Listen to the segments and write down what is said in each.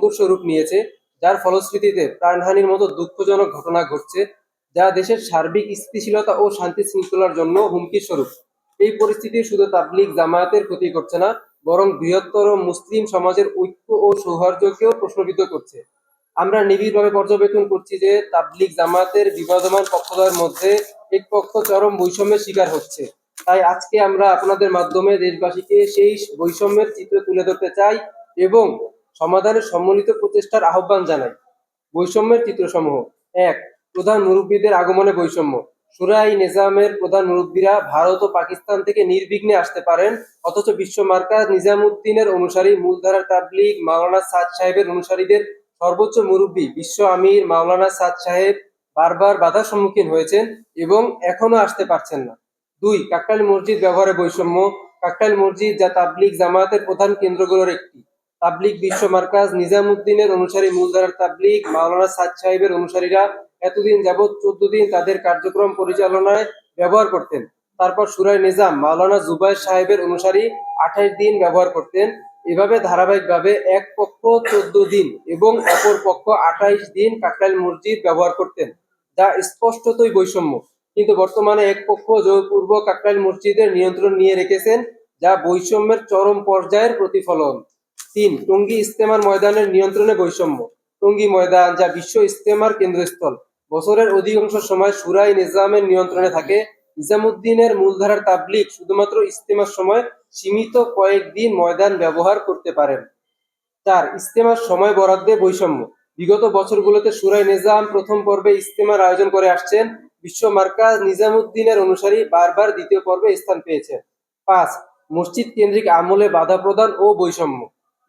সংঘর্ষ রূপ নিয়েছে, যার ফলশ্রুতিতে প্রাণহানির মতো দুঃখজনক ঘটনা ঘটছে, যা দেশের সার্বিক স্থিতিশীলতা ও শান্তি শৃঙ্খলার জন্য হুমকি স্বরূপ এই পরিস্থিতি শুধু তাবলিগ জামায়াতের ক্ষতি করছে না, বরং বৃহত্তর মুসলিম সমাজের ঐক্য ও সৌহার্দ্যকেও প্রশ্নবিদ্ধ করছে। আমরা নিবিড়ভাবে পর্যবেক্ষণ করছি যে তাবলিগ জামায়াতের বিবাদমান পক্ষদ্বয়ের মধ্যে এক পক্ষ চরম বৈষম্যের শিকার হচ্ছে। তাই আজকে আমরা আপনাদের মাধ্যমে দেশবাসীকে সেই বৈষম্যের চিত্র তুলে ধরতে চাই এবং সমাধানের সম্মিলিত প্রচেষ্টার আহ্বান জানাই। বৈষম্যের চিত্রসমূহ। এক, প্রধান মুরব্বীদের আগমনে বৈষম্য। সুরাই নিজামের প্রধান মুরব্বীরা ভারত ও পাকিস্তান থেকে নির্বিঘ্নে আসতে পারেন, অথচ বিশ্ব মার্কাজ নিজামুদ্দিনের অনুসারী মূলধারার তাবলিগ মাওলানা সাদ সাহেবের অনুসারীদের সর্বোচ্চ মুরব্বী বিশ্ব আমির মাওলানা সাদ সাহেব বারবার বাধার সম্মুখীন হয়েছেন এবং এখনও আসতে পারছেন না। দুই কাকটাইল মসজিদ ব্যবহারে বৈষম্য। কাকটাইল মসজিদ যা তাবলিগ জামায়াতের প্রধান কেন্দ্রগুলোর একটি। তাবলিগ বিশ্ব মার্কাজ নিজামুদ্দিনের অনুসারী মূলধারার তাবলিগ, মাওলানা সাদ সাহেবের অনুসারীরা এতদিন যাবৎ চোদ্দ দিন তাদের কার্যক্রম পরিচালনায় ব্যবহার করতেন। তারপর সুরাই নিজাম, মাওলানা জুবাইর সাহেবের অনুসারী আঠাইশ দিন ব্যবহার করতেন। এভাবে ধারাবাহিকভাবে এক পক্ষ চোদ্দ দিন এবং অপর পক্ষ আঠাইশ দিন কাকরাইল মসজিদ ব্যবহার করতেন, যা স্পষ্টতই বৈষম্য। কিন্তু বর্তমানে এক পক্ষ জোরপূর্ব কাকরাইল মসজিদের নিয়ন্ত্রণ নিয়ে রেখেছেন, যা বৈষম্যের চরম পর্যায়ের প্রতিফলন। তিন, টঙ্গী ইস্তেমার ময়দানের নিয়ন্ত্রণে বৈষম্য। টঙ্গী ময়দান, যা বিশ্ব ইস্তেমার কেন্দ্রস্থল। বছরের অধিকাংশ সময় সুরাই নিজামের নিয়ন্ত্রণে থাকে। নিজামুদ্দিনের মূলধারার তাবলিগ শুধুমাত্র ইস্তেমার সময় সীমিত কয়েকদিন ময়দান ব্যবহার করতে পারেন। চার, ইস্তেমার সময় বরাদ্দে বৈষম্য। বিগত বছরগুলোতে সুরাই নিজাম প্রথম পর্বে ইস্তেমার আয়োজন করে আসছেন। বিশ্ব মার্কাজ নিজামুদ্দিনের অনুসারী বারবার দ্বিতীয় পর্বে স্থান পেয়েছে পাঁচ, মসজিদ কেন্দ্রিক আমলে বাধা প্রদান ও বৈষম্য।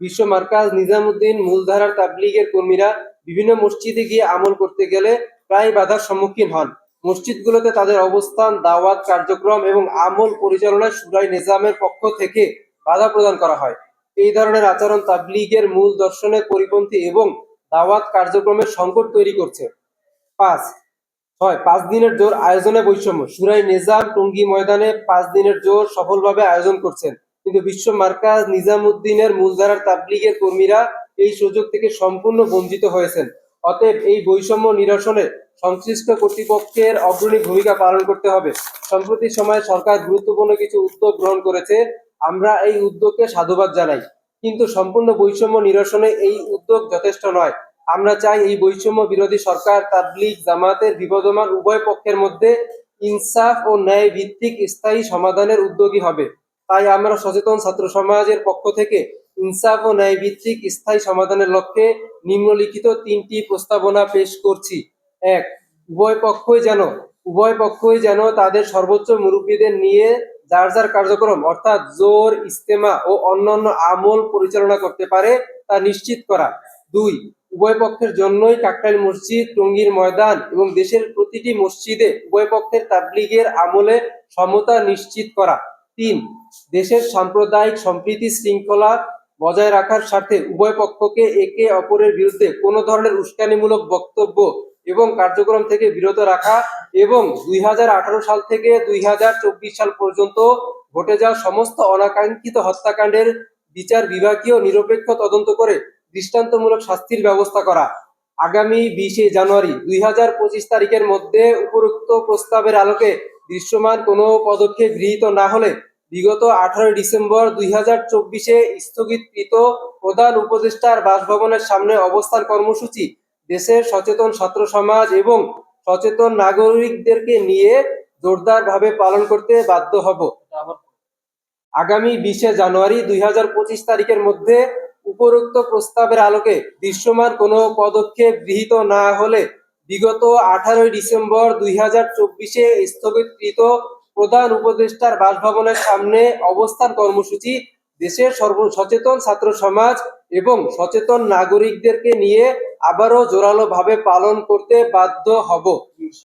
বিশ্ব মার্কাজ নিজামুদ্দিন, মূলধারার তাবলিগের কর্মীরা বিভিন্ন মসজিদে গিয়ে আমল করতে গেলে প্রায় বাধার সম্মুখীন হন। মসজিদগুলোতে তাদের অবস্থান, দাওয়াত, কার্যক্রম এবং আমল পরিচালনায় সুরাই নিজামের পক্ষ থেকে বাধা প্রদান করা হয়। এই ধরনের আচরণ তাবলিগের মূল দর্শনের পরিপন্থী এবং দাওয়াত কার্যক্রমের সংকট তৈরি করছে। পাঁচ হয় পাঁচ দিনের জোর আয়োজনে বৈষম্য। সুরাই নিজাম টঙ্গী ময়দানে পাঁচ দিনের জোর সফলভাবে আয়োজন করছেন। কিন্তু বিশ্ব মার্কাজ নিজামুদ্দিনের মূলধারার তাবলিগের কর্মীরা এই সুযোগ থেকে সম্পূর্ণ বঞ্চিত হয়েছেন। অতএব এই বৈষম্য নিরসনে সংশ্লিষ্ট কর্তৃপক্ষের অগ্রণী ভূমিকা পালন করতে হবে। সম্প্রতি সময়ে সরকার গুরুত্বপূর্ণ কিছু উদ্যোগ গ্রহণ করেছে। আমরা এই উদ্যোগকে সাধুবাদ জানাই। কিন্তু সম্পূর্ণ বৈষম্য নিরসনে এই উদ্যোগ যথেষ্ট নয়। আমরা চাই এই বৈষম্য বিরোধী সরকার, তাবলিগ জামাতের বিবদমান উভয় পক্ষের মধ্যে ইনসাফ ও ন্যায় ভিত্তিক স্থায়ী সমাধানের উদ্যোগী হবে। তাই আমরা সচেতন ছাত্র সমাজের পক্ষ থেকে ইনসাফ ও ন্যায় ভিত্তিক স্থায়ী সমাধানের লক্ষ্যে নিম্নলিখিত তিনটি প্রস্তাবনা পেশ করছি। এক, উভয় পক্ষই যেন, উভয় পক্ষই যেন তাদের সর্বোচ্চ মুরব্বীদের নিয়ে যার যার কার্যক্রম, অর্থাৎ জোর ইস্তেমা ও অন্যান্য আমল পরিচালনা করতে পারে তা নিশ্চিত করা। দুই, উভয় পক্ষের জন্যই কাকরাইল মসজিদ, টঙ্গীর ময়দান এবং দেশের প্রতিটি মসজিদে উভয় পক্ষের তাবলিগের আমলে সমতা নিশ্চিত করা। তিন, দেশের সাম্প্রদায়িক সম্প্রীতি শৃঙ্খলা বজায় রাখার স্বার্থে উভয় পক্ষকে একে অপরের বিরুদ্ধে কোনো ধরনের উস্কানিমূলক বক্তব্য এবং কার্যক্রম থেকে বিরত রাখা এবং দুই হাজার আঠারো সাল থেকে দুই হাজার চব্বিশ সাল পর্যন্ত ঘটে যাওয়া সমস্ত অনাকাঙ্ক্ষিত হত্যাকাণ্ডের বিচার বিভাগীয় নিরপেক্ষ তদন্ত করে দৃষ্টান্তমূলক শাস্তির ব্যবস্থা করা। আগামী বিশে জানুয়ারি দুই হাজার পঁচিশ তারিখের মধ্যে উপরোক্ত প্রস্তাবের আলোকে দৃশ্যমান কোনো পদক্ষেপ গৃহীত না হলে বিগত আঠারোই ডিসেম্বর দুই হাজার চব্বিশে স্থগিতকৃত প্রধান উপদেষ্টার বাসভবনের সামনে অবস্থান কর্মসূচি। দেশের সচেতন ছাত্র সমাজ এবং সচেতন নাগরিকদেরকে নিয়ে জোরদারভাবে পালন করতে বাধ্য হব। আগামী বিশে জানুয়ারি দুই হাজার পঁচিশ তারিখের মধ্যে উপরোক্ত প্রস্তাবের আলোকে দৃশ্যমান কোনো পদক্ষেপ গৃহীত না হলে বিগত আঠারোই ডিসেম্বর দুই হাজার চব্বিশে স্থগিতকৃত প্রধান উপদেষ্টার বাসভবনের সামনে অবস্থান কর্মসূচি, দেশের সর্ব সচেতন ছাত্র সমাজ এবং সচেতন নাগরিকদেরকে নিয়ে আবারও জোরালো ভাবে পালন করতে বাধ্য হব।